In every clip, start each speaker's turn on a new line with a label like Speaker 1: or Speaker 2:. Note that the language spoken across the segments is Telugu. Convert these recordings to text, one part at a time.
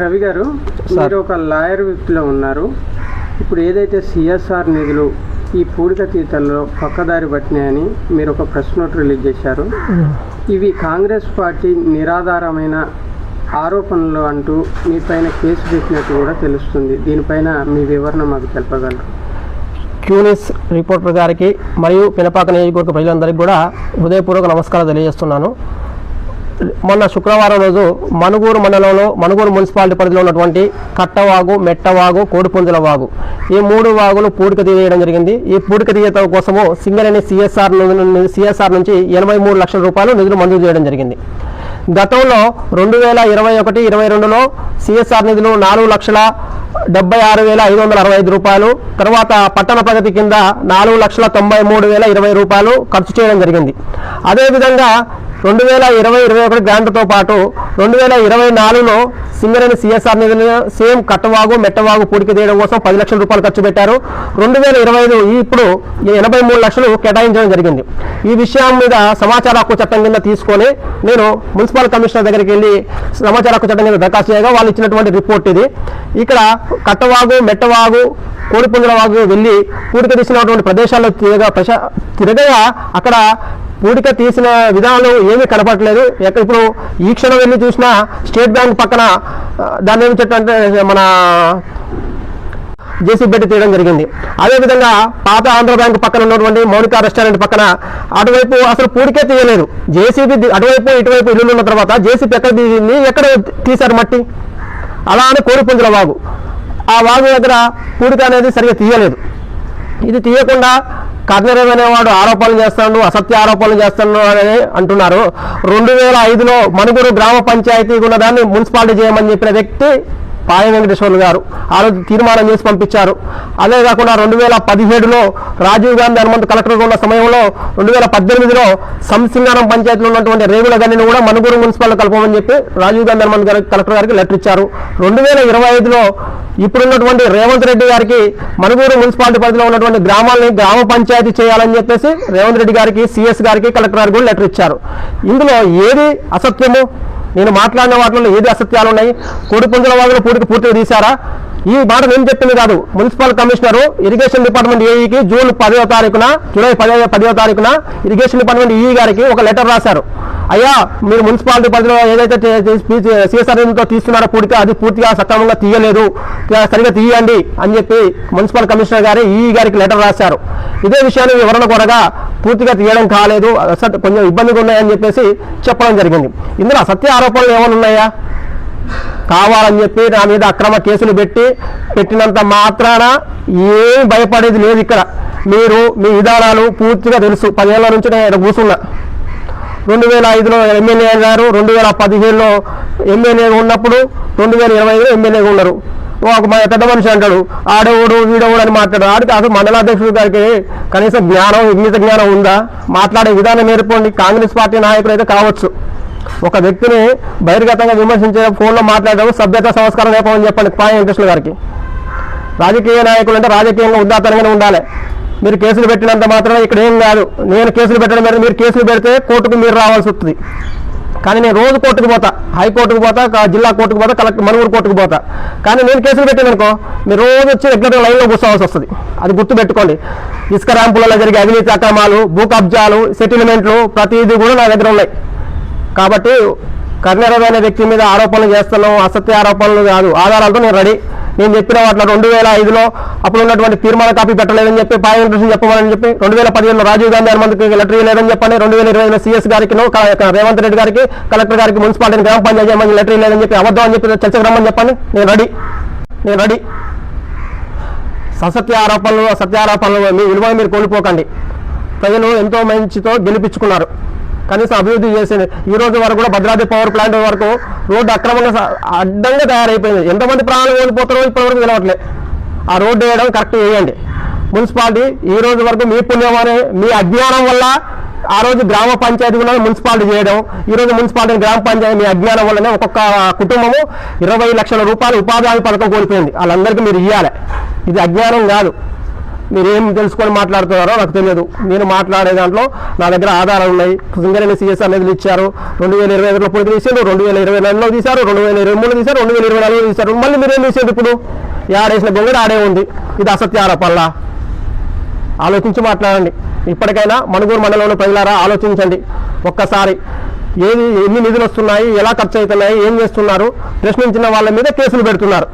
Speaker 1: రవి గారు మీరు ఒక లాయర్ వృత్తిలో ఉన్నారు. ఇప్పుడు ఏదైతే సిఎస్ఆర్ నిధులు ఈ పూడిక తీతల్లో పక్కదారి పట్టినాయని మీరు ఒక ప్రెస్ నోట్ రిలీజ్ చేశారు. ఇవి కాంగ్రెస్ పార్టీ నిరాధారమైన ఆరోపణలు అంటూ మీ పైన కేసు పెట్టినట్టు కూడా తెలుస్తుంది. దీనిపైన మీ వివరణ మాకు తెలపగలరు.
Speaker 2: క్యూనిస్ రిపోర్టర్ గారికి మరియు పినపాక నియోజకవర్గ ప్రజలందరికీ కూడా హృదయపూర్వక నమస్కారాలు తెలియజేస్తున్నాను. మొన్న శుక్రవారం రోజు మనుగూరు మండలంలో మనుగూరు మున్సిపాలిటీ పరిధిలో ఉన్నటువంటి కట్టవాగు మెట్టవాగు కోడిపుంజల వాగు. ఈ మూడు వాగులు పూడిక తీయడం జరిగింది. ఈ పూడిక తీయత కోసము సింగరేణి సిఎస్ఆర్ సిఎస్ఆర్ నుంచి ఎనభై మూడు లక్షల రూపాయలు నిధులు మంజూరు చేయడం జరిగింది. గతంలో రెండు వేల ఇరవై ఒకటి ఇరవై రెండులో సిఎస్ఆర్ నిధులు నాలుగు లక్షల డెబ్బై ఆరు వేల ఐదు వందల అరవై ఐదు రూపాయలు తర్వాత పట్టణ ప్రగతి కింద నాలుగు లక్షల తొంభై మూడు వేల ఇరవై రూపాయలు ఖర్చు చేయడం జరిగింది. అదేవిధంగా రెండు వేల ఇరవై ఇరవై ఒకటి గ్రాంట్తో పాటు రెండు వేల ఇరవై నాలుగులో సింగరేణి సిఎస్ఆర్ నిధులను సేమ్ కట్టవాగు మెట్టవాగు పూడికి తీయడం కోసం పది లక్షల రూపాయలు ఖర్చు పెట్టారు. రెండు వేల ఇరవై ఐదు ఇప్పుడు ఎనభై మూడు లక్షలు కేటాయించడం జరిగింది. ఈ విషయం మీద సమాచార హక్కు చట్టం కింద తీసుకొని నేను మున్సిపల్ కమిషనర్ దగ్గరికి వెళ్ళి సమాచార హక్కు చట్టం కింద దరఖాస్తు చేయగా వాళ్ళు ఇచ్చినటువంటి రిపోర్ట్ ఇది. ఇక్కడ కట్టవాగు మెట్టవాగు కోడిపుంజల వాగు వెళ్ళి పూడిక తీసినటువంటి ప్రదేశాల్లో తిరగా ప్రశా తిరగగా అక్కడ పూడిక తీసిన విధానం ఏమీ కనపడట్లేదు. ఎక్కడ ఇప్పుడు ఈ క్షణం వెళ్ళి చూసినా స్టేట్ బ్యాంక్ పక్కన దాన్ని ఏమి చెట్టు అంటే మన జేసీ పెట్టి తీయడం జరిగింది. అదేవిధంగా పాత ఆంధ్ర బ్యాంక్ పక్కన ఉన్నటువంటి మౌనిక రెస్టారెంట్ పక్కన అటువైపు అసలు పూడికే తీయలేదు. జేసీబీ అటువైపు ఇటువైపు ఇల్లు ఉన్న తర్వాత జేసీబీ ఎక్కడ తీసింది ఎక్కడ తీశారు మట్టి? అలా అని కోడిపుంజల వాగు. ఆ వాగు దగ్గర పూడిక అనేది సరిగా తీయలేదు. ఇది తీయకుండా కర్ణరేవ్ అనేవాడు ఆరోపణలు చేస్తాడు అసత్య ఆరోపణలు చేస్తాడు అని అంటున్నారు. రెండు వేల ఐదులో మణుగురు గ్రామ పంచాయతీ ఉన్నదాన్ని మున్సిపాలిటీ చేయమని చెప్పిన వ్యక్తి పాయ వెంకటేశ్వర్లు గారు. ఆ రోజు తీర్మానం చేసి పంపించారు. అదే కాకుండా రెండు వేల పదిహేడులో రాజీవ్ గాంధీ హనుమంత్ కలెక్టర్గా ఉన్న సమయంలో రెండు వేల పద్దెనిమిదిలో సంసింగారం పంచాయతీలో ఉన్నటువంటి రేవుల గనిని కూడా మనుగురు మున్సిపాలిటీ కలపమని చెప్పి రాజీవ్ గాంధీ హనుమంత్ గారి కలెక్టర్ గారికి లెటర్ ఇచ్చారు. రెండు వేల ఇరవై ఐదులో ఇప్పుడున్నటువంటి రేవంత్ రెడ్డి గారికి మనుగూరు మున్సిపాలిటీ పరిధిలో ఉన్నటువంటి గ్రామాలని గ్రామ పంచాయతీ చేయాలని చెప్పేసి రేవంత్ రెడ్డి గారికి సిఎస్ గారికి కలెక్టర్ గారికి కూడా లెటర్ ఇచ్చారు. ఇందులో ఏది అసత్యము? నేను మాట్లాడిన వాటిలో ఏది అసత్యాలు ఉన్నాయి? కోడిపుంజల వాగులు పూడికి పూర్తిగా తీశారా? ఈ మాట నేను చెప్పింది కాదు. మున్సిపల్ కమిషనర్ ఇరిగేషన్ డిపార్ట్మెంట్ ఏఈకి జూన్ పదవ తారీఖున జూలై పదవ పదవ తారీఖున ఇరిగేషన్ డిపార్ట్మెంట్ ఈఈ గారికి ఒక లెటర్ రాశారు. అయ్యా మీరు మున్సిపాలిటీ పరిధిలో ఏదైతే సీఎస్ఆర్ఎంతో తీస్తున్నారో పూడితే అది పూర్తిగా సక్రమంగా తీయలేదు. సరిగా తీయండి అని చెప్పి మున్సిపల్ కమిషనర్ గారి ఈఈ గారికి లెటర్ రాశారు. ఇదే విషయాన్ని వివరణ కొరగా పూర్తిగా తీయడం కాలేదు. అసలు కొంచెం ఇబ్బందిగా ఉన్నాయని చెప్పేసి చెప్పడం జరిగింది. ఇందులో అసత్య ఆరోపణలు ఏమైనా ఉన్నాయా? కావాలని చెప్పి నా మీద అక్రమ కేసులు పెట్టి పెట్టినంత మాత్రాన ఏం భయపడేది లేదు ఇక్కడ. మీరు మీ విధానాలు పూర్తిగా తెలుసు. పదేళ్ళ నుంచి నేను ఇక్కడ కూర్చున్నా. రెండు వేల ఐదులో ఎమ్మెల్యే గారు రెండు వేల పదిహేనులో ఎమ్మెల్యేగా ఉన్నప్పుడు రెండు వేల ఇరవై ఐదులో ఎమ్మెల్యేగా ఉన్నారు. ఒక మా పెద్ద మనిషి అంటాడు ఆడేవాడు వీడేవాడు అని మాట్లాడారు ఆడితే అసలు మండలాధ్యక్షుడు గారికి కనీసం జ్ఞానం ఇంగిత జ్ఞానం ఉందా? మాట్లాడే విధానం నేర్పండి. కాంగ్రెస్ పార్టీ నాయకులు అయితే కావచ్చు. ఒక వ్యక్తిని బహిర్గతంగా విమర్శించే ఫోన్లో మాట్లాడడం సభ్యత సంస్కారం లేకపోవని చెప్పండి పాయ వెంకటేశ్వర గారికి. రాజకీయ నాయకులు అంటే రాజకీయంగా ఉదాత్తనంగానే ఉండాలి. మీరు కేసులు పెట్టినంత మాత్రం ఇక్కడ ఏం కాదు. నేను కేసులు పెట్టడం మీద మీరు కేసులు పెడితే కోర్టుకు మీరు రావాల్సి వస్తుంది. కానీ నేను రోజు కోర్టుకు పోతా హైకోర్టుకు పోతా జిల్లా కోర్టుకు పోతా కలెక్టర్ మనుగురు కోర్టుకు పోతా. కానీ నేను కేసులు పెట్టాను అనుకో మీరు రోజు వచ్చి రెగ్యులర్ లైన్లో కూర్చోవాల్సి వస్తుంది. అది గుర్తు పెట్టుకోండి ఇసుక ర్యాంపులలో జరిగే అవినీతి అక్రమాలు భూ కబ్జాలు సెటిల్మెంట్లు ప్రతిదీ కూడా నా దగ్గర ఉన్నాయి. కాబట్టి కర్ణరవి అనే వ్యక్తి మీద ఆరోపణలు చేస్తున్నాం అసత్య ఆరోపణలు కాదు. ఆధారాలతో నేను రెడీ. నేను చెప్పిన వాటిలో రెండు వేల ఐదులో అప్పుడు ఉన్నటువంటి తీర్మాన కాపీ పెట్టలేదని చెప్పి పాయ వెంకటేశ్వర చెప్పమని చెప్పి రెండు వేల పదిహేనులో రాజీవ్ గాంధీ హనుమంత్కి లెటర్ ఇవ్వలేదని చెప్పండి రెండు వేల ఇరవై ఐదులో సీఎస్ గారికి రేవంత్ రెడ్డి గారికి కలెక్టర్ గారికి మున్సిపాలిటీ గ్రామ పంచాయతీ లెటర్ ఇవ్వలేదని చెప్పి అబద్ధం అని చెప్పి చర్చకు రమ్మని చెప్పండి. నేను రెడీ. నేను రెడీ. ససత్య ఆరోపణలు సత్యారోపణలు మీ విలువ మీరు కోల్పోకండి. ప్రజలు ఎంతో మంచితో గెలిపించుకున్నారు. కనీసం అభివృద్ధి చేసింది. ఈ రోజు వరకు కూడా భద్రాద్రి పవర్ ప్లాంట్ వరకు రోడ్డు అక్రమంగా అడ్డంగా తయారైపోయింది. ఎంతమంది ప్రాణాలు కోల్పోతారో ఇప్పటివరకు తెలవట్లే. ఆ రోడ్డు వేయడం కరెక్ట్ వేయండి మున్సిపాలిటీ ఈ రోజు వరకు మీ పుణ్యం మీ అజ్ఞానం వల్ల ఆ రోజు గ్రామ పంచాయతీ కూడా మున్సిపాలిటీ చేయడం ఈ రోజు మున్సిపాలిటీ గ్రామ పంచాయతీ మీ అజ్ఞానం వల్లనే ఒక్కొక్క కుటుంబము ఇరవై లక్షల రూపాయలు ఉపాధి హామీ పథకం కోల్పోయింది. వాళ్ళందరికీ మీరు ఇవ్వాలి ఇది అజ్ఞానం కాదు. మీరేం తెలుసుకొని మాట్లాడుతున్నారో నాకు తెలియదు. నేను మాట్లాడే దాంట్లో నా దగ్గర ఆధారాలు ఉన్నాయి. సింగరేణి సిఎస్ఆర్ నిధులు ఇచ్చారు. రెండు వేల ఇరవై ఐదులో పొడి తీసారు రెండు వేల ఇరవై నాలుగులో తీశారు. రెండు వేల ఇరవై మూడు తీశారు. రెండు వేల ఇరవై నాలుగులో తీశారు. మళ్ళీ మీరేం తీసేది ఇప్పుడు? ఆడేసిన గొంగడు ఆడే ఉంది. ఇది అసత్య ఆరోపణలా ఆలోచించి మాట్లాడండి. ఇప్పటికైనా మణుగూరు మండలంలో ప్రజలారా ఆలోచించండి. ఒక్కసారి ఏది ఎన్ని నిధులు వస్తున్నాయి ఎలా ఖర్చు అవుతున్నాయి ఏం చేస్తున్నారు ప్రశ్నించిన వాళ్ళ మీద కేసులు పెడుతున్నారు.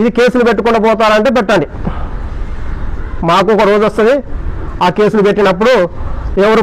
Speaker 2: ఇది కేసులు పెట్టుకుండా పోతారంటే పెట్టండి. మాకు ఒక రోజు వస్తుంది. ఆ కేసులు పెట్టినప్పుడు ఎవరు